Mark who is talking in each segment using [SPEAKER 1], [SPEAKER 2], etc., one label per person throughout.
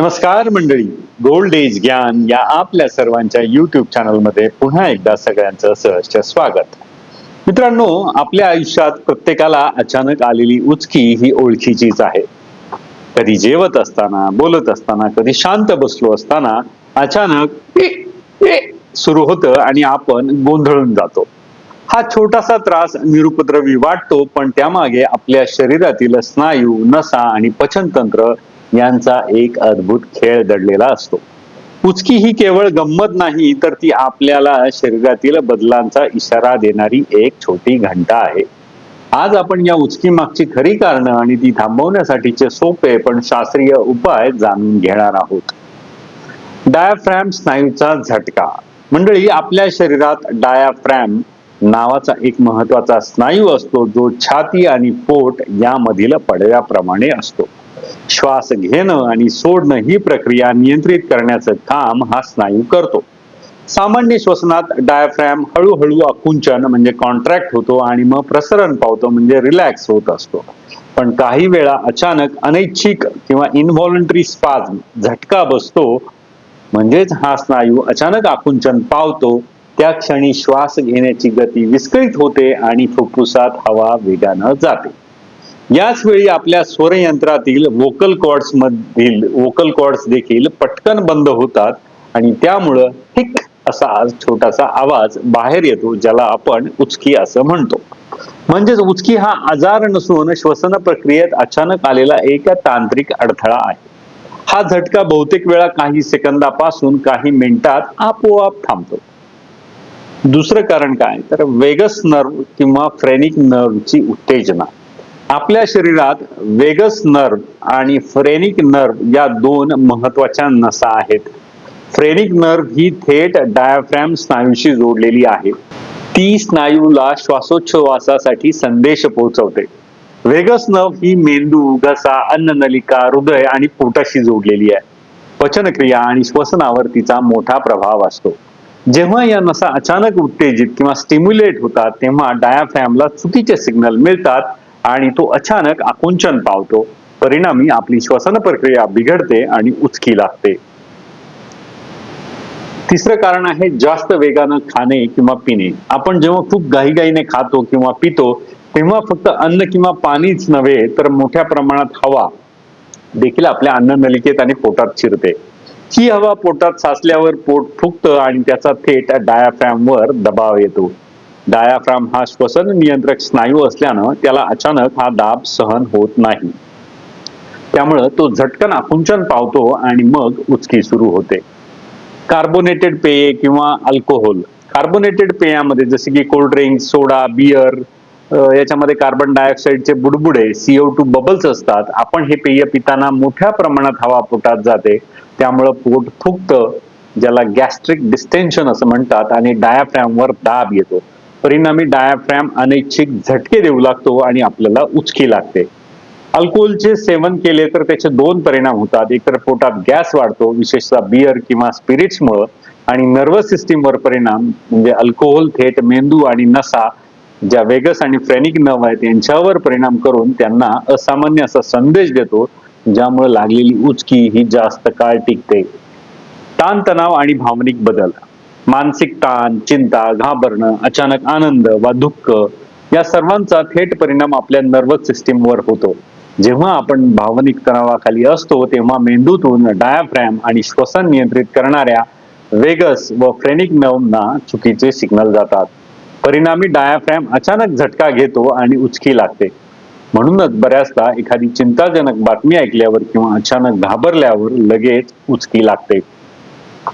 [SPEAKER 1] नमस्कार मंडळी. Gold age ज्ञान या आपल्या सर्वांच्या युट्यूब चॅनलमध्ये पुन्हा एकदा सगळ्यांचं सहर्ष स्वागत. मित्रांनो आपल्या आयुष्यात प्रत्येकाला अचानक आलेली उचकी ही ओळखीचीच आहे. कधी जेवत असताना बोलत असताना कधी शांत बसलो असताना अचानक "ए, ए" सुरू होतं आणि आपण गोंधळून जातो. हा छोटासा त्रास निरुपद्रवी वाटतो पण त्यामागे आपल्या शरीरातील स्नायू नसा आणि पचनतंत्र यांचा एक अद्भुत खेळ दडलेला असतो. उचकी ही केवळ गंमत नाही तर ती आपल्याला शरीरातील बदलांचा इशारा देणारी एक छोटी घंटा आहे. आज आपण या उचकी मागची खरी कारणं आणि ती थांबवण्यासाठीचे सोपे पण शास्त्रीय उपाय जाणून घेणार आहोत. डायाफ्रॅम स्नायूचा झटका. मंडळी आपल्या शरीरात डायाफ्रॅम नावाचा एक महत्त्वाचा स्नायू असतो जो छाती आणि पोट यामधील पडव्याप्रमाणे असतो. श्वास घेणं आणि सोडणं ही प्रक्रिया नियंत्रित करण्याचं काम हा स्नायू करतो. सामान्य श्वसनात डायफ्रॅम हळूहळू आकुंचन म्हणजे कॉन्ट्रॅक्ट होतो आणि मग प्रसरण पावतो म्हणजे रिलॅक्स होत असतो. पण काही वेळा अचानक अनैच्छिक किंवा इनव्हॉलंटरी स्पाज झटका बसतो. म्हणजेच हा स्नायू अचानक आकुंचन पावतो. त्या क्षणी श्वास घेण्याची गती विस्कळीत होते आणि फुफ्फुसात हवा वेगानं जाते. याच वेळी आपल्या स्वरयंत्रातील वोकल कॉर्ड्स मधील वोकल कॉर्ड्स देखील पटकन बंद होतात आणि त्यामुळं हिक असा छोटासा आवाज बाहेर येतो ज्याला आपण उचकी असं म्हणतो. म्हणजेच उचकी हा आजार नसून श्वसन प्रक्रियेत अचानक आलेला एक तांत्रिक अडथळा आहे. हा झटका बहुतेक वेळा काही सेकंदापासून काही मिनिटात आपोआप थांबतो. दुसरं कारण काय? तर वेगस नर्व किंवा फ्रेनिक नर्वची उत्तेजना. आपल्या शरीरात वेगस नर्व आणि फ्रेनिक नर्व या दोन महत्त्वाच्या नसा आहेत. फ्रेनिक नर्व ही थेट डायफ्रॅम स्नायूशी जोडलेली आहे. ती स्नायूला श्वासोच्छवासासाठी संदेश पोहोचवते. वेगस नर्व ही मेंदू घसा अन्ननलिका हृदय आणि पोटाशी जोडलेली आहे. पचनक्रिया आणि श्वसनावर तिचा मोठा प्रभाव असतो. जेव्हा या नसा अचानक उत्तेजित किंवा स्टिम्युलेट होतात तेव्हा डायाफ्रॅमला चुकीचे सिग्नल मिळतात आणि तो अचानक आकुंचन पावतो. परिणामी आपली श्वसन प्रक्रिया बिघडते आणि उचकी लागते. तिसरं कारण आहे जास्त वेगानं खाणे किंवा पिणे. आपण जेव्हा खूप घाईघाईने खातो किंवा पितो तेव्हा फक्त अन्न किंवा पाणीच नव्हे तर मोठ्या प्रमाणात हवा देखील आपल्या अन्न नलिकेत आणि पोटात शिरते. ही हवा पोटात साचल्यावर पोट फुगतं आणि त्याचा थेट डायाफ्रॅमवर दबाव येतो. डायाफ्राम हा श्वसन नियंत्रक स्नायू असल्यानं त्याला अचानक हा दाब सहन होत नाही. त्यामुळं तो झटकन आकुंचन पावतो आणि मग उचकी सुरू होते. कार्बोनेटेड पेये किंवा अल्कोहोल. कार्बोनेटेड पेयामध्ये जसे की कोल्ड्रिंक सोडा बियर याच्यामध्ये कार्बन डायऑक्साईडचे बुडबुडे सीओ टू बबल्स असतात. आपण हे पेय पिताना मोठ्या प्रमाणात हवा पोटात जाते. त्यामुळं पोट फुगतं ज्याला गॅस्ट्रिक डिस्टेन्शन असं म्हणतात आणि डायाफ्रॅमवर दाब येतो. परिणामी डायाफ्रॅम अनैच्छिक झटके देऊ लागतो आणि आपल्याला उचकी लागते. अल्कोहोलचे सेवन केले तर त्याचे दोन परिणाम होतात. एकतर पोटात गॅस वाढतो विशेषतः बियर किंवा स्पिरिट्समुळं आणि नर्वस सिस्टीमवर परिणाम म्हणजे अल्कोहोल थेट मेंदू आणि नसा ज्या वेगस आणि फ्रेनिक नव आहेत यांच्यावर परिणाम करून त्यांना असामान्य असा संदेश देतो ज्यामुळे लागलेली उचकी ही जास्त काळ टिकते. ताणतणाव आणि भावनिक बदल. मानसिक ताण चिंता घाबरणं अचानक आनंद वा दुःख या सर्वांचा थेट परिणाम आपल्या नर्वस सिस्टीमवर होतो. जेव्हा आपण भावनिक तणावाखाली असतो तेव्हा मेंदूतून डायाफ्रॅम आणि श्वसन नियंत्रित करणाऱ्या वेगस व फ्रेनिक नर्वना चुकीचे सिग्नल जातात. परिणामी डायाफ्रॅम अचानक झटका घेतो आणि उचकी लागते. म्हणूनच बऱ्याचदा एखादी चिंताजनक बातमी ऐकल्यावर किंवा अचानक घाबरल्यावर लगेच उचकी लागते.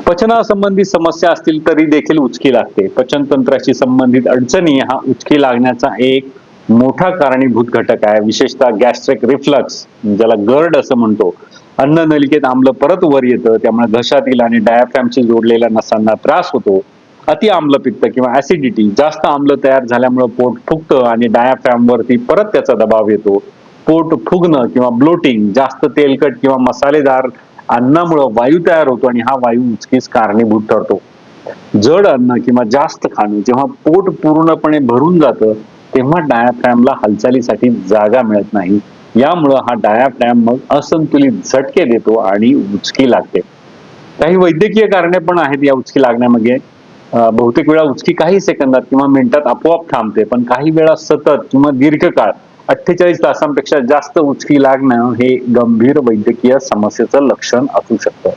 [SPEAKER 1] पचनासंबंधी समस्या असतील तरी देखील उचकी लागते. पचनतंत्राशी संबंधित अडचणी हा उचकी लागण्याचा एक मोठा कारणीभूत घटक आहे. विशेषतः गॅस्ट्रिक रिफ्लक्स ज्याला गर्ड असं म्हणतो. अन्न नलिकेत आम्ल परत वर येतं त्यामुळे घशातील आणि डायफ्रॅमशी जोडलेल्या नसांना त्रास होतो. अति आम्लपित्त किंवा ऍसिडिटी जास्त आम्ल तयार झाल्यामुळे पोट फुगतं आणि डायफ्रॅमवरती परत त्याचा दबाव येतो. पोट फुगणं किंवा ब्लोटिंग जास्त तेलकट किंवा मसालेदार अन्नामुळं वायू तयार होतो आणि हा वायू उचकीस कारणीभूत ठरतो. जड अन्न किंवा जास्त खाणं जेव्हा पोट पूर्णपणे भरून जातं तेव्हा डायाफ्रॅमला हालचालीसाठी जागा मिळत नाही. यामुळं हा डायाफ्रॅम मग असंतुलित झटके देतो आणि उचकी लागते. काही वैद्यकीय कारणे पण आहेत या उचकी लागण्यामागे. बहुतेक वेळा उचकी काही सेकंदात किंवा मिनिटात आपोआप थांबते पण काही वेळा सतत किंवा दीर्घकाळ अठ्ठेचाळीस तासांपेक्षा जास्त उचकी लागणं हे गंभीर वैद्यकीय समस्येचं लक्षण असू शकतं.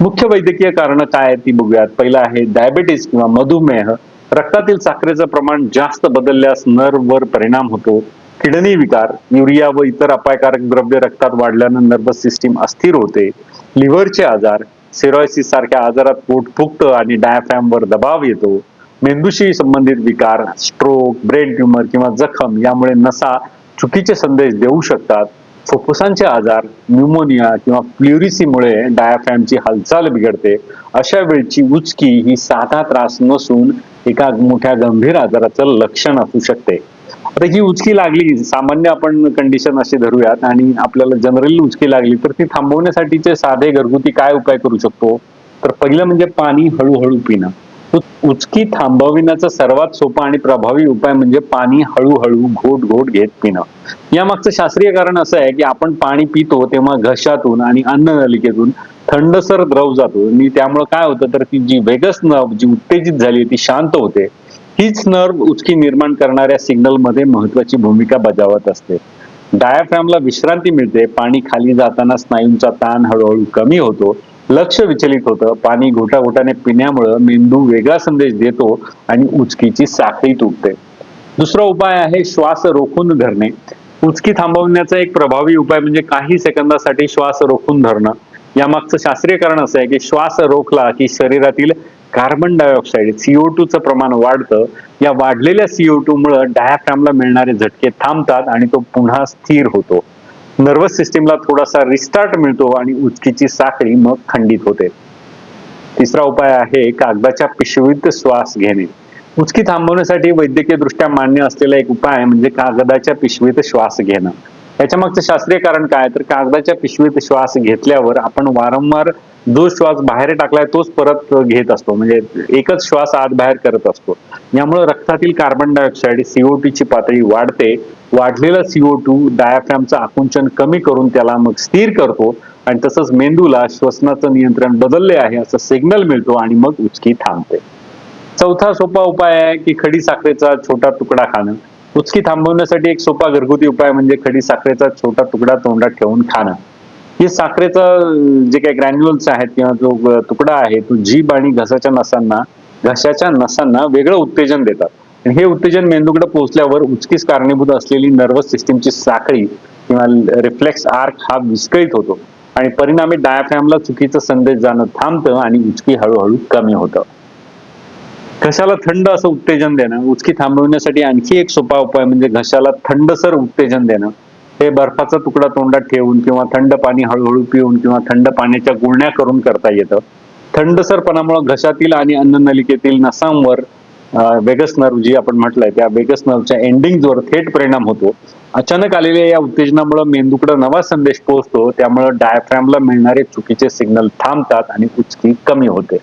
[SPEAKER 1] मुख्य वैद्यकीय कारण काय आहेत ती बघूयात. पहिलं आहे डायबेटीस किंवा मधुमेह. रक्तातील साखरेचं प्रमाण जास्त बदलल्यास नर्ववर परिणाम होतो. किडनी विकार युरिया व इतर अपायकारक द्रव्य रक्तात वाढल्यानं नर्वस सिस्टीम अस्थिर होते. लिव्हरचे आजार सेरॉयसिस सारख्या आजारात पोट फुगतं आणि diaphragm वर दबाव येतो. मेंदूशी संबंधित विकार स्ट्रोक ब्रेन ट्युमर किंवा जखम यामुळे नसा चुकीचे संदेश देऊ शकतात. फुफ्फुसांचे आजार न्यूमोनिया किंवा प्ल्युरिसीमुळे डायाफ्रॅमची हालचाल बिघडते. अशा वेळची उचकी ही साधा त्रास नसून एका मोठ्या गंभीर आजाराचं लक्षण असू शकते. आता ही उचकी लागली सामान्य आपण कंडिशन असे धरूयात आणि आपल्याला जनरली उचकी लागली तर ती थांबवण्यासाठीचे साधे घरगुती काय उपाय करू शकतो? तर पहिलं म्हणजे पाणी हळूहळू पिणं. उचकी थांबविण्याचा सर्वात सोपा आणि प्रभावी उपाय म्हणजे पाणी हळूहळू घोट घोट घेत पिणं. यामागचं शास्त्रीय कारण असं आहे की आपण पाणी पितो तेव्हा घशातून आणि अन्न नलिकेतून थंडसर द्रव जातो. आणि त्यामुळे काय होतं तर ती जी वेगस नव जी उत्तेजित झाली ती शांत होते. हीच नर्व उचकी निर्माण करणाऱ्या सिग्नलमध्ये महत्वाची भूमिका बजावत असते. डायाफ्रॅमला विश्रांती मिळते. पाणी खाली जाताना स्नायूंचा ताण हळूहळू कमी होतो. लक्ष विचलित होतं. पाणी घोटा घोटाने पिण्यामुळं मेंदू वेगळा संदेश देतो आणि उचकीची साखळी तुटते दुसरा उपाय आहे श्वास रोखून धरणे. उचकी थांबवण्याचा एक प्रभावी उपाय म्हणजे काही सेकंदासाठी श्वास रोखून धरणं. यामागचं शास्त्रीय कारण असं आहे की श्वास रोखला की शरीरातील कार्बन डायऑक्साईड सीओ टूचं प्रमाण वाढतं. या वाढलेल्या सीओ टू मुळे डायाफ्रॅमला मिळणारे झटके थांबतात आणि तो पुन्हा स्थिर होतो. नर्वस सिस्टीमला थोडासा रिस्टार्ट मिळतो आणि उचकीची साखळी मग खंडित होते. तिसरा उपाय आहे कागदाच्या पिशवीत श्वास घेणे. उचकी थांबवण्यासाठी वैद्यकीय दृष्ट्या मान्य असलेला एक उपाय म्हणजे कागदाच्या पिशवीत श्वास घेणं. याच्या मागचं शास्त्रीय कारण काय? तर कागदाच्या पिशवीत श्वास घेतल्यावर आपण वारंवार जो श्वास बाहेर टाकलाय तोच परत घेत असतो. म्हणजे एकच श्वास आत बाहेर करत असतो. यामुळे रक्तातील कार्बन डायऑक्साईड सीओ ची पातळी वाढते. वाढलेला सीओ टू डायफ्रॅमचं आकुंचन कमी करून त्याला मग स्थिर करतो. आणि तसंच मेंदूला श्वसनाचं नियंत्रण बदलले आहे असं सिग्नल मिळतो आणि मग उचकी थांबते. चौथा सोपा उपाय आहे की खडी साखरेचा छोटा तुकडा खाणं. उचकी थांबवण्यासाठी एक सोपा घरगुती उपाय म्हणजे खडी साखरेचा छोटा तुकडा तोंडात ठेवून खाणं. हे साखरेचा जे काही ग्रॅन्युअल्स आहेत किंवा जो तुकडा आहे तो जीभ आणि घसाच्या नसांना घशाच्या नसांना वेगळं उत्तेजन देतात. आणि हे उत्तेजन मेंदूकडे पोहोचल्यावर उचकीस कारणीभूत असलेली नर्वस सिस्टीमची साखळी किंवा रिफ्लेक्स आर्क हा विस्कळीत होतो. आणि परिणामी डायफ्रॅमला चुकीचा संदेश जाणं थांबतं आणि उचकी हळूहळू कमी होतं. घशाला थंड असं उत्तेजन देणं उचकी थांबवण्यासाठी आणखी एक सोपा उपाय म्हणजे घशाला थंडसर उत्तेजन देणं. हे बर्फाचा तुकडा तोंडात ठेवून किंवा थंड पाणी हळूहळू पिऊन किंवा थंड पाण्याच्या गुळण्या करून करता येतं. थंडसरपणामुळे घशातील आणि अन्न नलिकेतील नसांवर वेगस नर्व जी आपण म्हटलंय त्या वेगस नर्वच्या एंडिंगवर थेट परिणाम होतो. अचानक आलेल्या या उत्तेजनामुळे मेंदूकडे नवा संदेश पोहोचतो त्यामुळे डायफ्रॅमला मिळणारे चुकीचे सिग्नल थांबतात आणि उचकी कमी होते.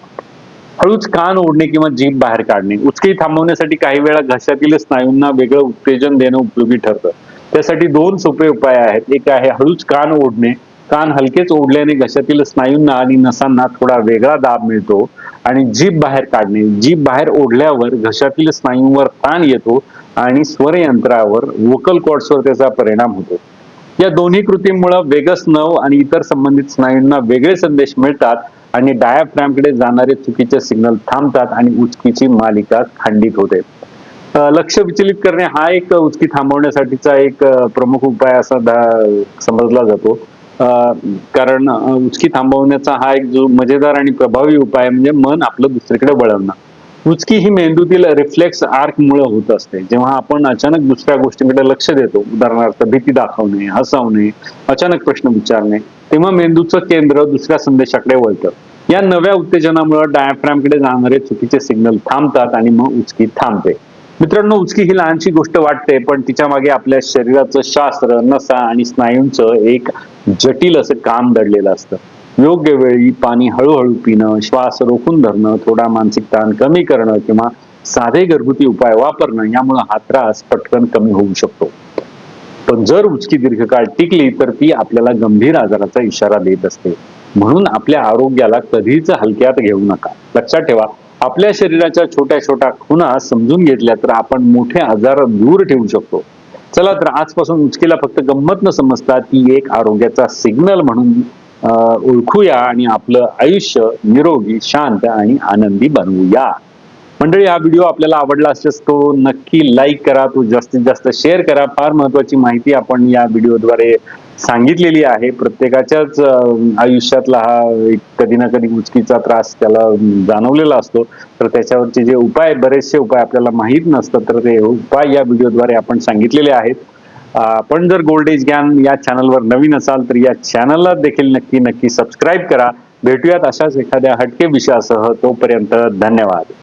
[SPEAKER 1] हळूच कान ओढणे किंवा जीभ बाहेर काढणे. उचकी थांबवण्यासाठी काही वेळा घशातील स्नायूंना वेगळं उत्तेजन देणं उपयोगी ठरतं. त्यासाठी दोन सोपे उपाय आहेत. एक आहे हळूच कान ओढणे. कान हलकेच ओढल्याने घशातील स्नायूंना आणि नसांना थोडा वेगळा दाब मिळतो आणि जीभ बाहेर काढणे. जीभ बाहेर ओढल्यावर घशातील स्नायूंवर ताण येतो आणि स्वरयंत्रावर वोकल कॉर्ड्सवर त्याचा परिणाम होतो. या दोन्ही कृतींमुळे वेगस नव आणि इतर संबंधित स्नायूंना वेगळे संदेश मिळतात आणि डायाफ्रॅमकडे जाणारे चुकीचे सिग्नल थांबतात आणि उचकीची मालिका खंडित होते. लक्ष विचलित करणे हा एक उचकी थांबवण्यासाठीचा एक प्रमुख उपाय असा समजला जातो. कारण उचकी थांबवण्याचा हा एक जो मजेदार आणि प्रभावी उपाय म्हणजे मन आपलं दुसरीकडे वळवणं. उचकी ही मेंदूतील रिफ्लेक्स आर्क मुळे होत असते. जेव्हा आपण अचानक दुसऱ्या गोष्टींकडे लक्ष देतो उदाहरणार्थ भीती दाखवणे हसवणे अचानक प्रश्न विचारणे तेव्हा मेंदूचं केंद्र दुसऱ्या संदेशाकडे वळतं. या नव्या उत्तेजनामुळे डायफ्रॅमकडे जाणारे चुकीचे सिग्नल थांबतात आणि मग उचकी थांबते. मित्रांनो उचकी ही लहानशी गोष्ट वाटते पण तिच्यामागे आपल्या शरीराचं शास्त्र नसा आणि स्नायूंचं एक जटिल असं काम दडलेलं असतं. योग्य वेळी पाणी हळूहळू पिणं श्वास रोखून धरणं थोडा मानसिक ताण कमी करणं किंवा साधे घरगुती उपाय वापरणं यामुळे हा त्रास पटकन कमी होऊ शकतो. पण जर उचकी दीर्घकाळ टिकली तर ती आपल्याला गंभीर आजाराचा इशारा देत असते. म्हणून आपल्या आरोग्याला कधीच हलक्यात घेऊ नका. लक्षात ठेवा आपल्या शरीराच्या छोट्या छोट्या खुणा समजून घेतल्या तर आपण मोठे आजार दूर ठेवू शकतो. चला तर आजपासून उचकीला फक्त गंमत न समजता ती एक आरोग्याचा सिग्नल म्हणून ओळखूया आणि आपलं आयुष्य निरोगी शांत आणि आनंदी बनवूया. मंडळी हा व्हिडिओ आपल्याला आवडला असल्यास तो नक्की लाईक करा. तो जास्तीत जास्त शेअर करा. फार महत्वाची माहिती आपण या व्हिडिओद्वारे सांगितलेली आहे. प्रत्येकाच्याच आयुष्यातला हा एक कधी ना कधी उचकीचा त्रास त्याला जाणवलेला असतो. तर त्याच्यावरचे जे उपाय बरेचसे उपाय आपल्याला माहीत नसतात तर ते उपाय या व्हिडिओद्वारे आपण सांगितलेले आहेत. आपण जर गोल्ड एज ज्ञान या चॅनलवर नवीन असाल तर या चॅनलला देखील नक्की नक्की सबस्क्राईब करा. भेटूयात अशाच एखाद्या हटके विषयासह. तोपर्यंत धन्यवाद.